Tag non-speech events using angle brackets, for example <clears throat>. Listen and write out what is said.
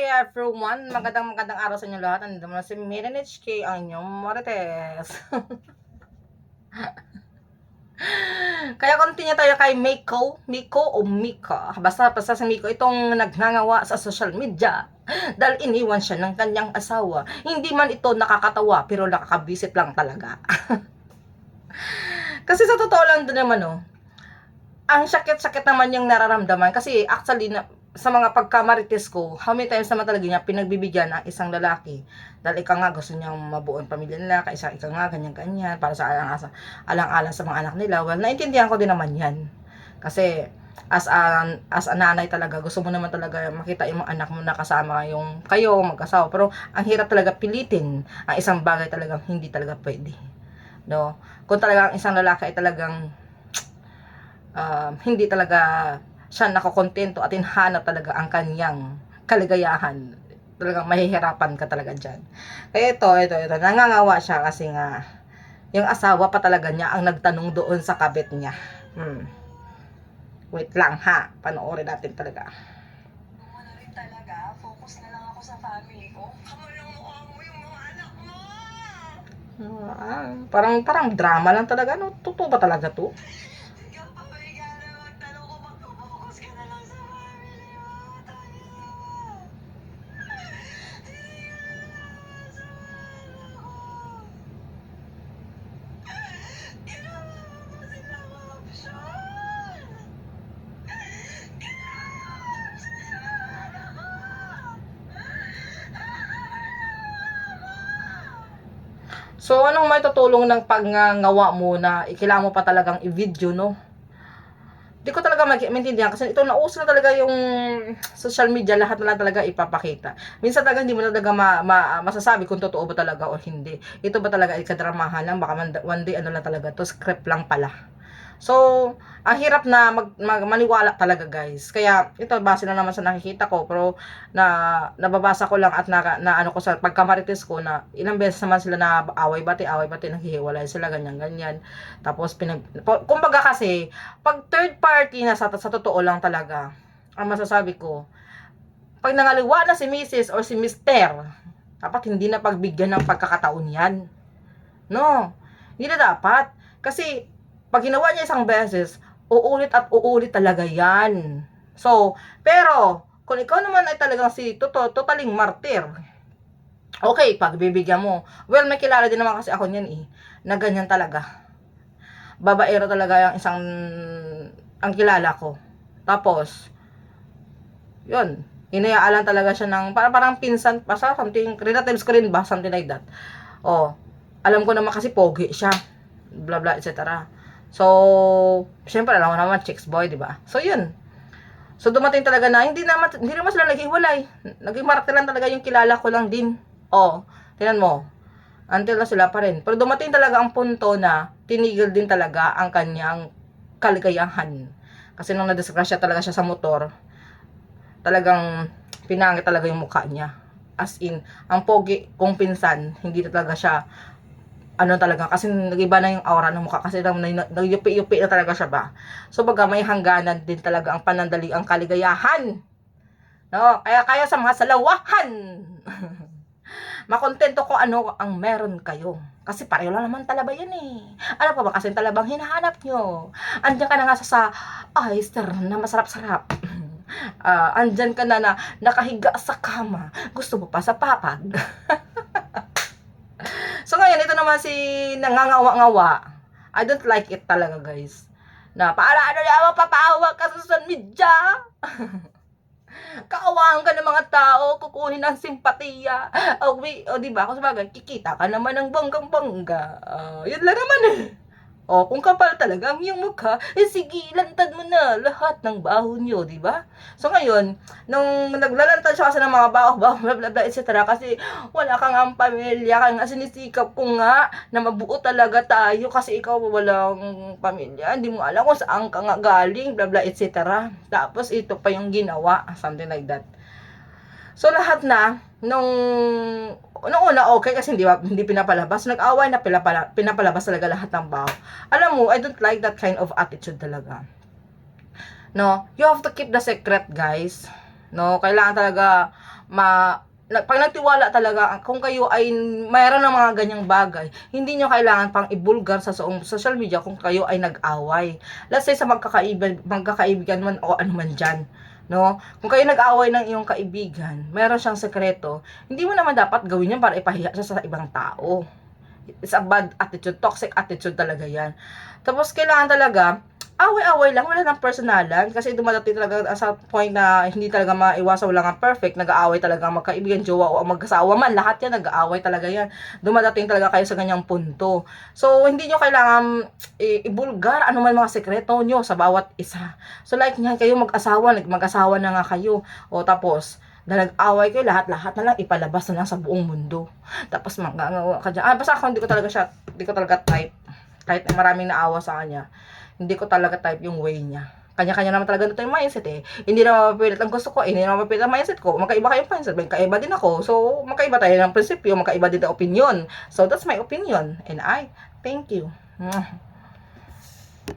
Hi everyone! Magandang magandang araw sa inyo lahat. Nandito mo na si Miren HK, ang inyong. <laughs> Kaya continue tayo kay Miko, Miko o Mika. Basta basta sa Miko itong nagngangawa sa social media dahil iniwan siya ng kanyang asawa. Hindi man ito nakakatawa pero nakakabisit lang talaga. <laughs> kasi sa totoo lang din naman oh, ang sakit-sakit naman yung nararamdaman kasi actually na, sa mga pagkamarites ko, how many times naman talaga niya pinagbibigyan ang isang lalaki dahil ikaw nga gusto niyang mabuo ang pamilya nila, kaisa ikaw nga ganyan-ganyan para sa alang-alang alang-alang sa mga anak nila. Well, naintindihan ko din naman yan. Kasi as a, as a nanay talaga, gusto mo naman talaga makita yung anak mo na kasama yung kayo, mag-asawa. Pero ang hirap talaga pilitin ang isang bagay talagang hindi talaga pwede. No? Kung talagang isang lalaki ay talagang um, hindi talaga siya nakokontento at hinhanap talaga ang kanyang kaligayahan. Talagang mahihirapan ka talaga dyan. Kaya ito, ito, ito, nangangawa siya kasi nga yung asawa pa talaga niya ang nagtanong doon sa kabit niya. Hmm. Wait lang ha, panoorin natin talaga. Mo na rin talaga, focus na lang ako sa family ko. Kamalang mukha mo yung mga anak mo! Ah, parang parang drama lang talaga no. Totoo ba talaga to? So, anong may tutulong ng pagngangawa mo na ikailangan mo pa talagang i-video, no? Di ko talaga maintindihan kasi ito nauso na talaga yung social media, lahat na lang talaga ipapakita. Minsan talaga hindi mo talaga ma- ma- masasabi kung totoo ba talaga o hindi. Ito ba talaga ay kadramahan lang, baka one day ano lang talaga to, script lang pala. So, ang hirap na mag, mag- maniwala talaga guys. Kaya ito base na naman sa nakikita ko pero na nababasa ko lang at na, na ano ko sa pagkamarites ko na ilang beses naman sila na away bati away bati naghihiwalay sila ganyan ganyan. Tapos pinag kumbaga kasi pag third party na sa, sa totoo lang talaga ang masasabi ko pag nangaliwa na si Mrs. or si Mr. dapat hindi na pagbigyan ng pagkakataon yan. No. Hindi na dapat. Kasi pag ginawa niya isang beses, uulit at uulit talaga yan. So, pero, kung ikaw naman ay talagang si toto, totaling martir, okay, pagbibigyan mo. Well, may kilala din naman kasi ako niyan eh, na ganyan talaga. Babaero talaga yung isang, ang kilala ko. Tapos, yun, hinayaan talaga siya ng, parang, parang pinsan pa siya, something, relatives ko rin ba, something like that. Oh, alam ko naman kasi pogi siya, bla bla, etc. So, syempre alam mo naman chicks boy, 'di ba? So, 'yun. So, dumating talaga na hindi naman hindi naman sila naghiwalay. Naging martir lang talaga yung kilala ko lang din. Oh, tingnan mo. Until na sila pa rin. Pero dumating talaga ang punto na tinigil din talaga ang kanyang kaligayahan. Kasi nung nadisgrasya talaga siya sa motor, talagang pinangit talaga yung mukha niya. As in, ang pogi kong pinsan, hindi talaga siya ano talaga, kasi nag-iba na yung aura ng mukha kasi nag- nag- nagyupi-yupi na talaga siya ba. So baga may hangganan din talaga ang panandali ang kaligayahan. No, kaya kaya sa mga salawahan. <laughs> Makontento ko ano ang meron kayo. Kasi pareho lang naman talaba yan eh. Ano pa ba kasi talabang hinahanap nyo? Andiyan ka na nga sa, sa oyster na masarap-sarap. <clears throat> Ah, andyan ka na na nakahiga sa kama. Gusto mo pa sa papag. <laughs> Naman si nangangawa-ngawa. I don't like it talaga, guys. Na paala ano na ako papaawa ka sa social media. <laughs> Kaawaan ka ng mga tao, kukunin ng simpatiya. O, we, o di ba? Kung sabagay, kikita ka naman ng banggang-bangga. Ah, yun lang naman eh. O, kung kapal talaga ang iyong mukha, eh sige, lantad mo na lahat ng baho nyo, di ba? So ngayon, nung naglalantad siya kasi ng mga baho, baho, bla bla bla, etc. Kasi wala kang ang pamilya, kaya nga sinisikap ko nga na mabuo talaga tayo kasi ikaw walang pamilya, hindi mo alam kung saan ka nga galing, bla bla, etc. Tapos ito pa yung ginawa, something like that. So lahat na, nung, nung una okay kasi hindi, hindi pinapalabas, nag-away na pinapala, pinapalabas talaga lahat ng baho. Alam mo, I don't like that kind of attitude talaga. No, you have to keep the secret, guys. No, kailangan talaga ma pag nagtiwala talaga, kung kayo ay mayroon ng mga ganyang bagay, hindi nyo kailangan pang ibulgar sa soong social media kung kayo ay nag-away. Let's say sa magkakaibigan, magkakaibigan man o ano man dyan. No? Kung kayo nag-away ng iyong kaibigan, meron siyang sekreto, hindi mo naman dapat gawin yan para ipahiya siya sa ibang tao. It's a bad attitude, toxic attitude talaga yan. Tapos kailangan talaga, away-away lang, wala nang personalan. Kasi dumadating talaga sa point na hindi talaga maiwasan, wala nga perfect. Nag-aaway talaga ang magkaibigan, jowa o mag-asawa man. Lahat yan, nag-aaway talaga yan. Dumadating talaga kayo sa ganyang punto. So, hindi nyo kailangan i- ibulgar ano man mga sekreto nyo sa bawat isa. So, like nga, kayo mag-asawa, mag-asawa na nga kayo. O tapos, na nag-away kayo, lahat-lahat na lang ipalabas na lang sa buong mundo. Tapos, mangangawa ka dyan. Ah, basta ako, hindi ko talaga siya, hindi ko talaga type. Kahit maraming naawa sa kanya hindi ko talaga type yung way niya. Kanya-kanya naman talaga dito yung mindset eh. Hindi naman mapipilit ang gusto ko, eh. hindi naman mapipilit ang mindset ko. Magkaiba kayong mindset, magkaiba din ako. So, magkaiba tayo ng prinsipyo, magkaiba din ang opinion. So, that's my opinion. And I, thank you.